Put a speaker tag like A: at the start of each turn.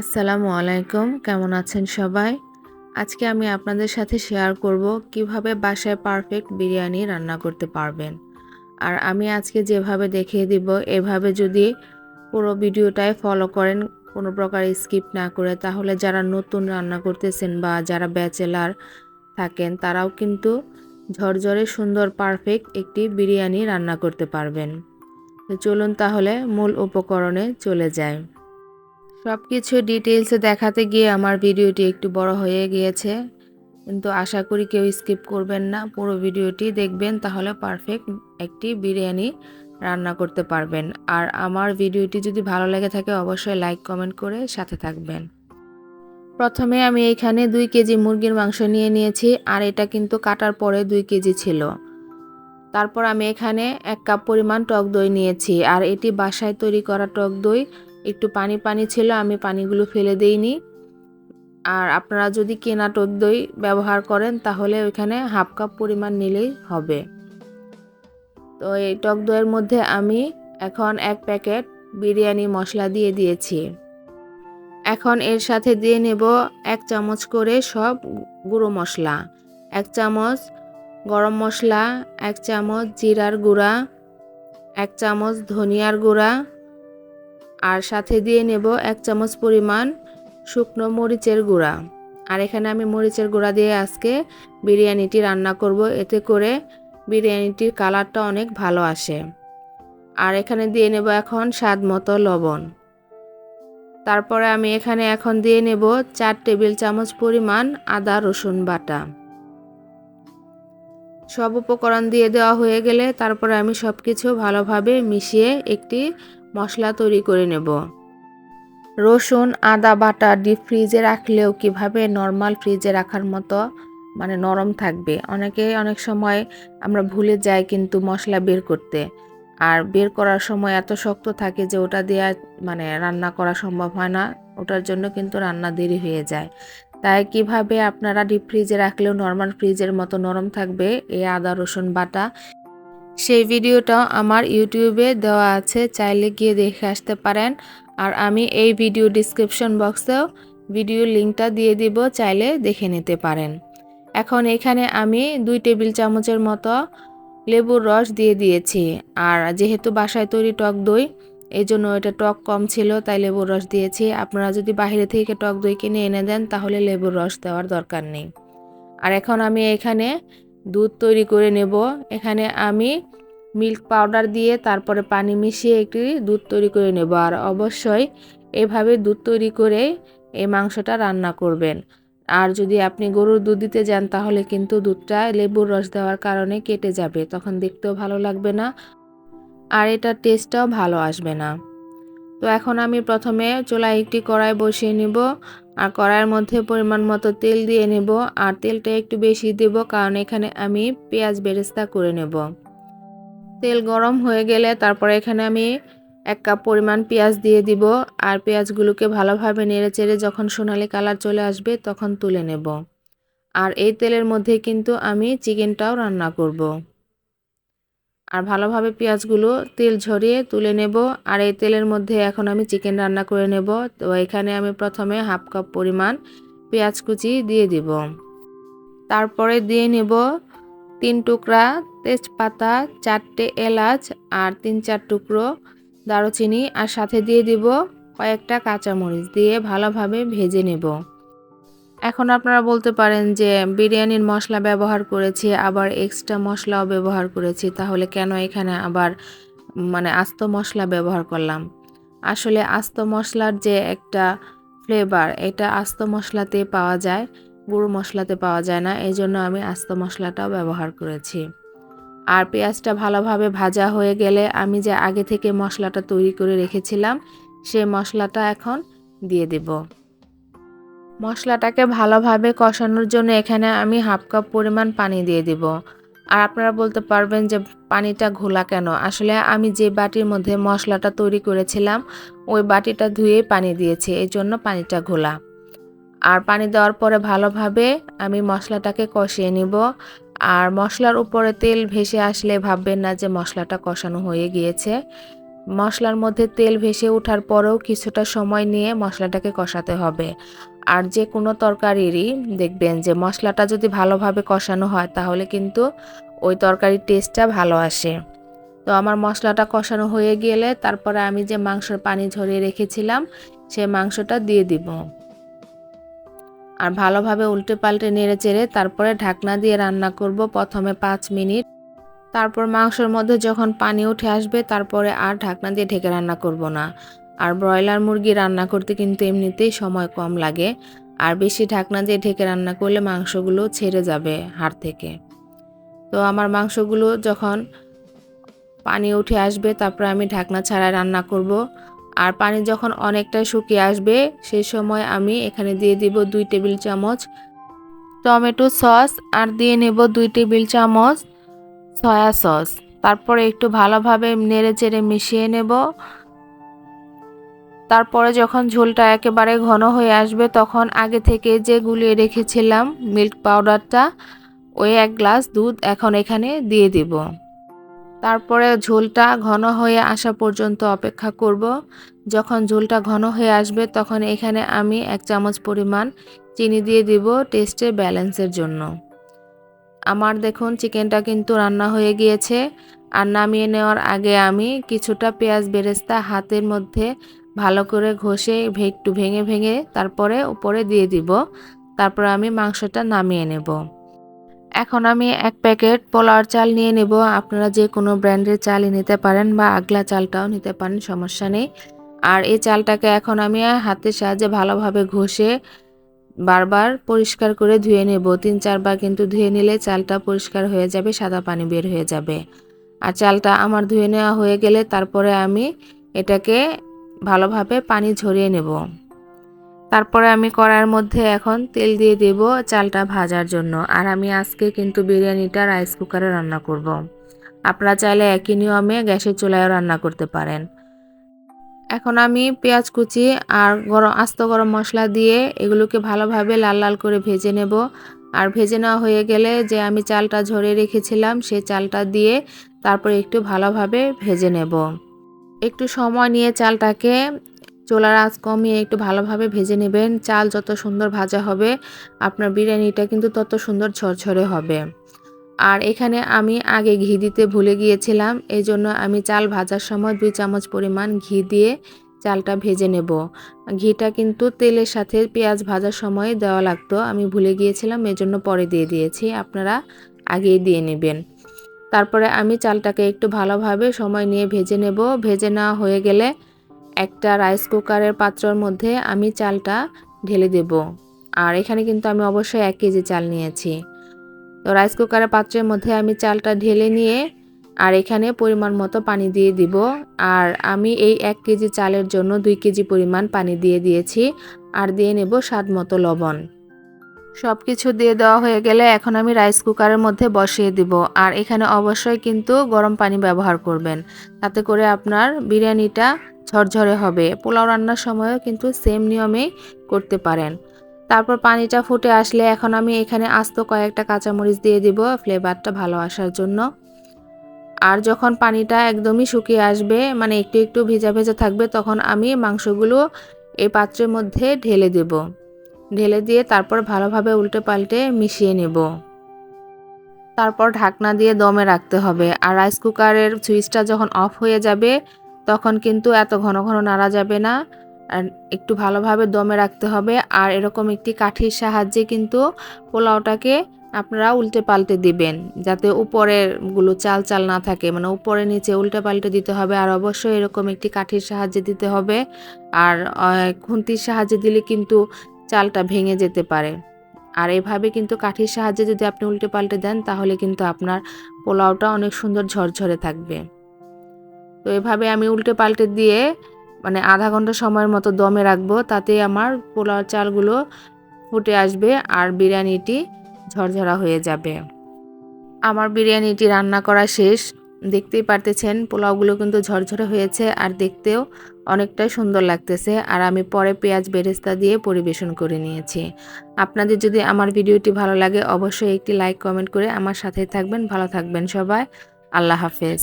A: আসসালামু আলাইকুম, কেমন আছেন সবাই? আজকে আমি আপনাদের সাথে শেয়ার করব কীভাবে বাসায় পারফেক্ট বিরিয়ানি রান্না করতে পারবেন। আর আমি আজকে যেভাবে দেখিয়ে দিব, এভাবে যদি পুরো ভিডিওটায় ফলো করেন, কোনো প্রকার স্কিপ না করে, তাহলে যারা নতুন রান্না করতেছেন বা যারা ব্যাচেলার থাকেন, তারাও কিন্তু ঝরঝরে সুন্দর পারফেক্ট একটি বিরিয়ানি রান্না করতে পারবেন। চলুন তাহলে মূল উপকরণে চলে যায় সব কিছু ডিটেলসে দেখাতে গিয়ে আমার ভিডিওটি একটু বড় হয়ে গিয়েছে। কিন্তু আশা করি কেউ স্কিপ করবেন না। পুরো ভিডিওটি দেখবেন, তাহলে পারফেক্ট একটি বিরিয়ানি রান্না করতে পারবেন। আর আমার ভিডিওটি যদি ভালো লেগে থাকে, অবশ্যই লাইক কমেন্ট করে সাথে থাকবেন। প্রথমে আমি এখানে দুই কেজি মুরগির মাংস নিয়ে নিয়েছি, আর এটা কিন্তু কাটার পরে দুই কেজি ছিল। তারপর আমি এখানে এক কাপ পরিমাণ টক দই নিয়েছি, আর এটি বাসায় তৈরি করা টক দই একটু পানি পানি ছিল, আমি পানিগুলো ফেলে দেইনি। আর আপনারা যদি কেনা টক দই ব্যবহার করেন, তাহলে ওইখানে হাফ কাপ পরিমাণ নিলেই হবে। তো এই টক দইয়ের মধ্যে আমি এখন এক প্যাকেট বিরিয়ানি মশলা দিয়ে দিয়েছি। এখন এর সাথে দিয়ে নেব এক চামচ করে সব গুঁড়ো মশলা, এক চামচ গরম মশলা, এক চামচ জিরার গুঁড়া, এক চামচ ধনিয়ার গুঁড়া আর সাথে দিয়ে নেব এক চামচ পরিমাণ শুকনো মরিচের গুঁড়া। আর এখানে আমি মরিচের গুঁড়া দিয়ে আজকে বিরিয়ানিটি রান্না করব। এতে করে বিরিয়ানিটির কালারটা অনেক ভালো আসে। আর এখানে দিয়ে নেব এখন স্বাদ মতো লবণ। তারপরে আমি এখানে এখন দিয়ে নেব চার টেবিল চামচ পরিমাণ আদা রসুন বাটা। সব উপকরণ দিয়ে দেওয়া হয়ে গেলে তারপরে আমি সব কিছু ভালোভাবে মিশিয়ে একটি মশলা তৈরি করে নেব। রসুন, আদা, বাটা ডিপ ফ্রিজে রাখলেও কীভাবে নর্মাল ফ্রিজে রাখার মতো মানে নরম থাকবে? অনেকে অনেক সময় আমরা ভুলে যাই কিন্তু মশলা বের করতে। আর বের করার সময় এত শক্ত থাকে যে ওটা দেওয়া মানে রান্না করা সম্ভব হয় না। ওটার জন্য কিন্তু রান্না দেরি হয়ে যায়। তাই কীভাবে আপনারা ডিপ ফ্রিজে রাখলেও নর্মাল ফ্রিজের মতো নরম থাকবে, এই আদা, রসুন, বাটা সেই ভিডিওটাও আমার ইউটিউবে দেওয়া আছে, চাইলে গিয়ে দেখে আসতে পারেন। আর আমি এই ভিডিও ডিসক্রিপশন বক্সেও ভিডিও লিঙ্কটা দিয়ে দিব, চাইলে দেখে নিতে পারেন। এখন এখানে আমি দুই টেবিল চামচের মতো লেবুর রস দিয়ে দিয়েছি। আর যেহেতু বাসায় তৈরি টক দই এই জন্য এটা টক কম ছিল, তাই লেবুর রস দিয়েছি। আপনারা যদি বাইরে থেকে টক দই কিনে এনে দেন, তাহলে লেবুর রস দেওয়ার দরকার নেই। আর এখন আমি এখানে দুধ তৈরি করে নেব। এখানে আমি মিল্ক পাউডার দিয়ে তারপরে পানি মিশিয়ে একটি দুধ তৈরি করে নেব। আর অবশ্যই এভাবে দুধ তৈরি করে এই মাংসটা রান্না করবেন। আর যদি আপনি গরুর দুধ দিতে যান, তাহলে কিন্তু দুধটা লেবুর রস দেওয়ার কারণে কেটে যাবে। তখন দেখতেও ভালো লাগবে না আর এটার টেস্টটাও ভালো আসবে না। তো এখন আমি প্রথমে চুলায় একটি কড়াই বসিয়ে নিব। আর কড়াইয়ের মধ্যে পরিমাণ মতো তেল দিয়ে নেব। আর তেলটা একটু বেশি দেব কারণ এখানে আমি পেঁয়াজ বেরেস্তা করে নেব। তেল গরম হয়ে গেলে তারপরে এখানে আমি এক কাপ পরিমাণ পেঁয়াজ দিয়ে দিব। আর পেঁয়াজগুলোকে ভালোভাবে নেড়ে চেড়ে যখন সোনালি কালার চলে আসবে তখন তুলে নেব। আর এই তেলের মধ্যে কিন্তু আমি চিকেনটাও রান্না করব। আর ভালোভাবে পেঁয়াজগুলো তেল ঝরিয়ে তুলে নেব। আর এই তেলের মধ্যে এখন আমি চিকেন রান্না করে নেব। তো এখানে আমি প্রথমে হাফ কাপ পরিমাণ পেঁয়াজ কুচি দিয়ে দিব। তারপরে দিয়ে নেব তিন টুকরা তেজপাতা, চারটে এলাচ আর তিন চার টুকরো দারুচিনি। আর সাথে দিয়ে দিব কয়েকটা কাঁচামরিচ দিয়ে ভালোভাবে ভেজে নেব। এখন আপনারা বলতে পারেন যে বিরিয়ানির মশলা ব্যবহার করেছি, আবার এক্সট্রা মশলাও ব্যবহার করেছি, তাহলে কেন এখানে আবার মানে আস্ত মশলা ব্যবহার করলাম? আসলে আস্ত মশলার যে একটা ফ্লেভার এটা আস্ত মশলাতে পাওয়া যায়, গুঁড়ো মশলাতে পাওয়া যায় না এই জন্য আমি আস্ত মশলাটাও ব্যবহার করেছি। আর পেঁয়াজটা ভালোভাবে ভাজা হয়ে গেলে আমি যে আগে থেকে মশলাটা তৈরি করে রেখেছিলাম, সে মশলাটা এখন দিয়ে দেব। মশলাটাকে ভালোভাবে কষানোর জন্য এখানে আমি হাফ কাপ পরিমাণ পানি দিয়ে দিব। আর আপনারা বলতে পারবেন যে পানিটা ঘোলা কেন? আসলে আমি যে বাটির মধ্যে মশলাটা তৈরি করেছিলাম, ওই বাটিটা ধুয়ে পানি দিয়েছি, এই জন্য পানিটা ঘোলা। আর পানি দেওয়ার পরে ভালোভাবে আমি মশলাটাকে কষিয়ে নিব। আর মশলার উপরে তেল ভেসে আসলে ভাববেন না যে মশলাটা কষানো হয়ে গিয়েছে। মশলার মধ্যে তেল ভেসে ওঠার পরেও কিছুটা সময় নিয়ে মশলাটাকে কষাতে হবে। আর যে কোনো তরকারিরই দেখবেন যে মশলাটা যদি ভালোভাবে কষানো হয়, তাহলে কিন্তু ওই তরকারির টেস্টটা ভালো আসে। তো আমার মশলাটা কষানো হয়ে গেলে তারপরে আমি যে মাংসর পানি ঝরিয়ে রেখেছিলাম, সে মাংসটা দিয়ে দিব। আর ভালোভাবে উল্টে পাল্টে নেড়ে চেড়ে তারপরে ঢাকনা দিয়ে রান্না করব প্রথমে পাঁচ মিনিট। তারপর মাংসের মধ্যে যখন পানি উঠে আসবে, তারপরে আর ঢাকনা দিয়ে ঢেকে রান্না করব না। আর ব্রয়লার মুরগি রান্না করতে কিন্তু এমনিতেই সময় কম লাগে। আর বেশি ঢাকনা দিয়ে ঢেকে রান্না করলে মাংসগুলো ছেড়ে যাবে হাড় থেকে। তো আমার মাংসগুলো যখন পানি উঠে আসবে, তারপরে আমি ঢাকনা ছাড়াই রান্না করব। আর পানি যখন অনেকটা শুকিয়ে আসবে সেই সময় আমি এখানে দিয়ে দিব দুই টেবিল চামচ টমেটো সস আর দিয়ে নেব দুই টেবিল চামচ সয়া সস। তারপরে একটু ভালোভাবে নেড়ে চেড়ে মিশিয়ে নেব। তারপরে যখন ঝোলটা একেবারে ঘন হয়ে আসবে, তখন আগে থেকে যে গুলিয়ে রেখেছিলাম মিল্ক পাউডারটা, ওই এক গ্লাস দুধ এখন এখানে দিয়ে দিব। তারপরে ঝোলটা ঘন হয়ে আসা পর্যন্ত অপেক্ষা করব। যখন ঝোলটা ঘন হয়ে আসবে, তখন এখানে আমি এক চামচ পরিমাণ চিনি দিয়ে দিব টেস্টের ব্যালেন্সের জন্য। আমার দেখুন, চিকেনটা কিন্তু রান্না হয়ে গিয়েছে। আর নামিয়ে নেওয়ার আগে আমি কিছুটা পেঁয়াজ বেরেস্তা হাতের মধ্যে ভালো করে ঘষে একটু ভেঙে ভেঙে তারপরে উপরে দিয়ে দিব। তারপর আমি মাংসটা নামিয়ে নেব। এখন আমি এক প্যাকেট পোলাওয়ার চাল নিয়ে নেব। আপনারা যে কোনো ব্র্যান্ডের চালই নিতে পারেন বা আগলা চালটাও নিতে পারেন, সমস্যা নেই। আর এই চালটাকে এখন আমি হাতের সাহায্যে ভালোভাবে ঘষে বারবার পরিষ্কার করে ধুয়ে নেব। তিন চারবার কিন্তু ধুয়ে নিলে চালটা পরিষ্কার হয়ে যাবে, সাদা পানি বের হয়ে যাবে। আর চালটা আমার ধুয়ে নেওয়া হয়ে গেলে তারপরে আমি এটাকে ভালোভাবে পানি ঝরিয়ে নেব। তারপরে আমি কড়াইয়ের মধ্যে এখন তেল দিয়ে দেব চালটা ভাজার জন্য। আর আমি আজকে কিন্তু বিরিয়ানিটা রাইস কুকারে রান্না করব। আপনারা চাইলে একই নিয়মে গ্যাসের চুলায়ও রান্না করতে পারেন। এখন আমি পেঁয়াজ কুচি আর গরম, আস্ত গরম মশলা দিয়ে এগুলোকে ভালোভাবে লাল লাল করে ভেজে নেব। আর ভেজে নেওয়া হয়ে গেলে যে আমি চালটা ঝরে রেখেছিলাম সেই চালটা দিয়ে তারপর একটু ভালোভাবে ভেজে নেব। একটু সময় নিয়ে চালটাকে চোলার আঁচ কমিয়ে একটু ভালোভাবে ভেজে নেবেন। চাল যত সুন্দর ভাজা হবে, আপনার বিরিয়ানিটা কিন্তু তত সুন্দর ঝরঝরে হবে। আর এখানে আমি আগে ঘি দিতে ভুলে গিয়েছিলাম এই জন্য আমি চাল ভাজার সময় দুই চামচ পরিমাণ ঘি দিয়ে চালটা ভেজে নেব। ঘিটা কিন্তু তেলের সাথে পেঁয়াজ ভাজার সময় দেওয়া লাগতো, আমি ভুলে গিয়েছিলাম, এজন্য পরে দিয়ে দিয়েছি, আপনারা আগেই দিয়ে নেবেন। তারপরে আমি চালটাকে একটু ভালোভাবে সময় নিয়ে ভেজে নেব। ভেজে নেওয়া হয়ে গেলে একটা রাইস কুকারের পাত্রর মধ্যে আমি চালটা ঢেলে দেব। আর এখানে কিন্তু আমি অবশ্যই এক কেজি চাল নিয়েছি। তো রাইস কুকারের পাত্রের মধ্যে আমি চালটা ঢেলে নিয়ে আর এখানে পরিমাণ মতো পানি দিয়ে দিব। আর আমি এই এক কেজি চালের জন্য দুই কেজি পরিমাণ পানি দিয়ে দিয়েছি। আর দিয়ে নেব স্বাদ মতো লবণ। সব কিছু দিয়ে দেওয়া হয়ে গেলে এখন আমি রাইস কুকারের মধ্যে বসিয়ে দিব। আর এখানে অবশ্যই কিন্তু গরম পানি ব্যবহার করবেন। তাতে করে আপনার বিরিয়ানিটা ঝরঝরে হবে। পোলাও রান্নার সময়ও কিন্তু সেম নিয়মেই করতে পারেন। তারপর পানিটা ফুটে আসলে এখন আমি এখানে আস্ত কয়েকটা কাঁচামরিচ দিয়ে দিব ফ্লেভারটা ভালো আসার জন্য। আর যখন পানিটা একদমই শুকিয়ে আসবে মানে একটু একটু ভেজা ভেজা থাকবে, তখন আমি মাংসগুলো এই পাত্রের মধ্যে ঢেলে দেব। ঢেলে দিয়ে তারপর ভালোভাবে উল্টে পাল্টে মিশিয়ে নেব। তারপর ঢাকনা দিয়ে দমে রাখতে হবে আর রাইস কুকারের সুইচটা যখন অফ হয়ে যাবে, তখন কিন্তু এত ঘন ঘন নাড়া যাবে না। আর একটু ভালোভাবে দমে রাখতে হবে আর এরকম একটি কাঠির সাহায্যে কিন্তু পোলাওটাকে আপনারা উল্টে পাল্টে দিবেন, যাতে উপরেরগুলো চাল চাল না থাকে। মানে উপরে নিচে উল্টে পাল্টে দিতে হবে আর অবশ্যই এরকম একটি কাঠির সাহায্যে দিতে হবে। আর খুন্তির সাহায্যে দিলে কিন্তু চালটা ভেঙে যেতে পারে। আর এভাবে কিন্তু কাঠির সাহায্যে যদি আপনি উল্টে পাল্টে দেন, তাহলে কিন্তু আপনার পোলাওটা অনেক সুন্দর ঝরঝরে থাকবে। তো এভাবে আমি উল্টে পাল্টে দিয়ে মানে আধা ঘণ্টা সময়ের মতো দমে রাখব তাতে আমার পোলাও চালগুলো ফুটে আসবে আর বিরিয়ানিটি ঝরঝরা হয়ে যাবে। আমার বিরিয়ানিটি রান্না করা শেষ। দেখতেই পারতেছেন, পোলাওগুলো কিন্তু ঝরঝরে হয়েছে আর দেখতেও অনেকটাই সুন্দর লাগতেছে। আর আমি পরে পেঁয়াজ বেরেস্তা দিয়ে পরিবেশন করে নিয়েছি। আপনাদের যদি আমার ভিডিওটি ভালো লাগে, অবশ্যই একটি লাইক, কমেন্ট করে আমার সাথে থাকবেন। ভালো থাকবেন সবাই। আল্লাহ হাফেজ।